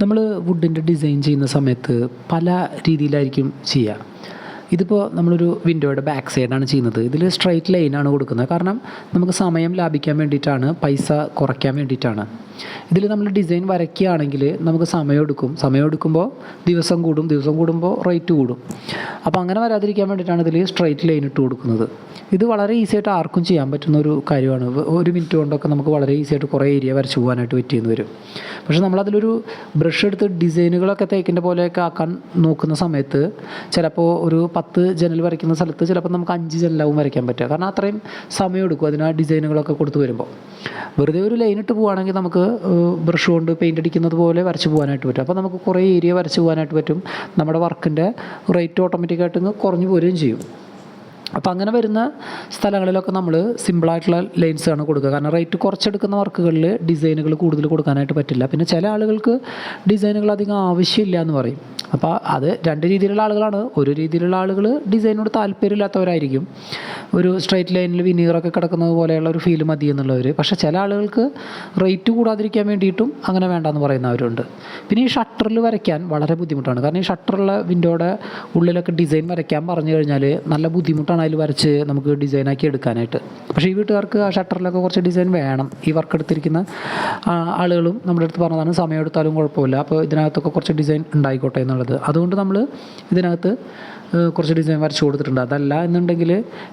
നമ്മൾ വുഡിന്റെ ഡിസൈൻ ചെയ്യുന്ന സമയത്ത് പല രീതിയിലായിരിക്കും ചെയ്യുക ഇതിപ്പോൾ നമ്മളൊരു വിൻഡോയുടെ ബാക്ക് സൈഡാണ് ചെയ്യുന്നത്. ഇതിൽ സ്ട്രൈറ്റ് ലൈനാണ് കൊടുക്കുന്നത്. കാരണം നമുക്ക് സമയം ലാഭിക്കാൻ വേണ്ടിയിട്ടാണ് പൈസ കുറയ്ക്കാൻ വേണ്ടിയിട്ടാണ്. ഇതിൽ നമ്മൾ ഡിസൈൻ വരയ്ക്കുകയാണെങ്കിൽ നമുക്ക് സമയം എടുക്കും. സമയം എടുക്കുമ്പോൾ ദിവസം കൂടും. ദിവസം കൂടുമ്പോൾ റേറ്റ് കൂടും. അപ്പോൾ അങ്ങനെ വരാതിരിക്കാൻ വേണ്ടിയിട്ടാണ് ഇതിൽ സ്ട്രൈറ്റ് ലൈൻ ഇട്ട് കൊടുക്കുന്നത്. ഇത് വളരെ ഈസി ആയിട്ട് ആർക്കും ചെയ്യാൻ പറ്റുന്ന ഒരു കാര്യമാണ്. ഒരു മിനിറ്റ് കൊണ്ടൊക്കെ നമുക്ക് വളരെ ഈസി ആയിട്ട് കുറേ ഏരിയ വരച്ച് പോകാനായിട്ട് പറ്റിയെന്ന് വരും. പക്ഷേ നമ്മളതിലൊരു ബ്രഷ് എടുത്ത് ഡിസൈനുകളൊക്കെ തേക്കിന്റെ പോലെയൊക്കെ ആക്കാൻ നോക്കുന്ന സമയത്ത് ചിലപ്പോൾ ഒരു പത്ത് ജനൽ വരയ്ക്കുന്ന സ്ഥലത്ത് ചിലപ്പോൾ നമുക്ക് അഞ്ച് ജനലാവും വരയ്ക്കാൻ പറ്റുക. കാരണം അത്രയും സമയം എടുക്കും അതിന് ആ ഡിസൈനുകളൊക്കെ കൊടുത്തു വരുമ്പോൾ. വെറുതെ ഒരു ലൈനിട്ട് പോവുകയാണെങ്കിൽ നമുക്ക് ബ്രഷ് കൊണ്ട് പെയിന്റ് അടിക്കുന്നത് പോലെ വരച്ച് പോകാനായിട്ട് പറ്റും. അപ്പോൾ നമുക്ക് കുറേ ഏരിയ വരച്ച് പോകാനായിട്ട് പറ്റും. നമ്മുടെ വർക്കിന്റെ റേറ്റ് ഓട്ടോമാറ്റിക്കായിട്ട് കുറഞ്ഞു പോരുകയും ചെയ്യും. അപ്പോൾ അങ്ങനെ വരുന്ന സ്ഥലങ്ങളിലൊക്കെ നമ്മൾ സിമ്പിളായിട്ടുള്ള ലൈൻസ് ആണ് കൊടുക്കുക. കാരണം റേറ്റ് കുറച്ചെടുക്കുന്ന വർക്കുകളിൽ ഡിസൈനുകൾ കൂടുതൽ കൊടുക്കാനായിട്ട് പറ്റില്ല. പിന്നെ ചില ആളുകൾക്ക് ഡിസൈനുകൾ അധികം ആവശ്യമില്ല എന്ന് പറയും. അപ്പോൾ അത് രണ്ട് രീതിയിലുള്ള ആളുകളാണ്. ഒരു രീതിയിലുള്ള ആളുകൾ ഡിസൈനോട് താല്പര്യമില്ലാത്തവരായിരിക്കും. ഒരു സ്ട്രൈറ്റ് ലൈനിൽ വിനീറൊക്കെ കിടക്കുന്നത് പോലെയുള്ള ഒരു ഫീൽ മതി എന്നുള്ളവർ പക്ഷേ ചില ആളുകൾക്ക് റേറ്റ് കൂടാതിരിക്കാൻ വേണ്ടിയിട്ടും അങ്ങനെ വേണ്ടെന്ന് പറയുന്നവരുണ്ട്. പിന്നെ ഈ ഷട്ടറിൽ വരയ്ക്കാൻ വളരെ ബുദ്ധിമുട്ടാണ്. കാരണം ഈ ഷട്ടറുള്ള വിൻഡോയുടെ ഉള്ളിലൊക്കെ ഡിസൈൻ വരയ്ക്കാൻ പറഞ്ഞു കഴിഞ്ഞാൽ നല്ല ബുദ്ധിമുട്ടാണ്. അതിൽ വരച്ച് നമുക്ക് ഡിസൈനാക്കി എടുക്കാനായിട്ട്. പക്ഷേ ഈ വീട്ടുകാർക്ക് ആ ഷട്ടറിലൊക്കെ കുറച്ച് ഡിസൈൻ വേണം. ഈ വർക്ക് എടുത്തിരിക്കുന്ന ആളുകളും നമ്മുടെ അടുത്ത് പറഞ്ഞതാണ് സമയം എടുത്താലും കുഴപ്പമില്ല. അപ്പോൾ ഇതിനകത്തൊക്കെ കുറച്ച് ഡിസൈൻ ഉണ്ടായിക്കോട്ടെ എന്നുള്ളത്. അതുകൊണ്ട് നമ്മൾ ഇതിനകത്ത് കുറച്ച് ഡിസൈൻ വരച്ച് കൊടുത്തിട്ടുണ്ട്. അതല്ല എന്നുണ്ടെങ്കിൽ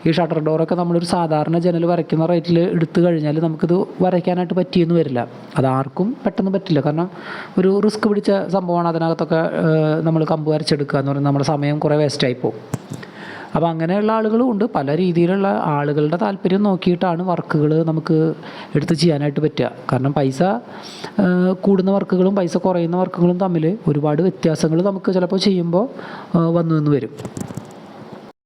ഈ ഷട്ടർ ഡോറൊക്കെ നമ്മളൊരു സാധാരണ ജനൽ വരയ്ക്കുന്ന റേറ്റിൽ എടുത്തു കഴിഞ്ഞാൽ നമുക്കിത് വരയ്ക്കാനായിട്ട് പറ്റിയെന്ന് വരില്ല. അത് ആർക്കും പെട്ടെന്ന് പറ്റില്ല. കാരണം ഒരു റിസ്ക് പിടിച്ച സംഭവമാണ് അതിനകത്തൊക്കെ നമ്മൾ കമ്പ് വരച്ചെടുക്കുക എന്ന് പറയുന്നത്. നമ്മുടെ സമയം കുറേ വേസ്റ്റായി പോകും. അപ്പോൾ അങ്ങനെയുള്ള ആളുകളും ഉണ്ട്. പല രീതിയിലുള്ള ആളുകളുടെ താല്പര്യം നോക്കിയിട്ടാണ് വർക്കുകൾ നമുക്ക് എടുത്ത് ചെയ്യാനായിട്ട് പറ്റുക. കാരണം പൈസ കൂടുന്ന വർക്കുകളും പൈസ കുറയുന്ന വർക്കുകളും തമ്മിൽ ഒരുപാട് വ്യത്യാസങ്ങൾ നമുക്ക് ചിലപ്പോൾ ചെയ്യുമ്പോൾ വന്നു വരും.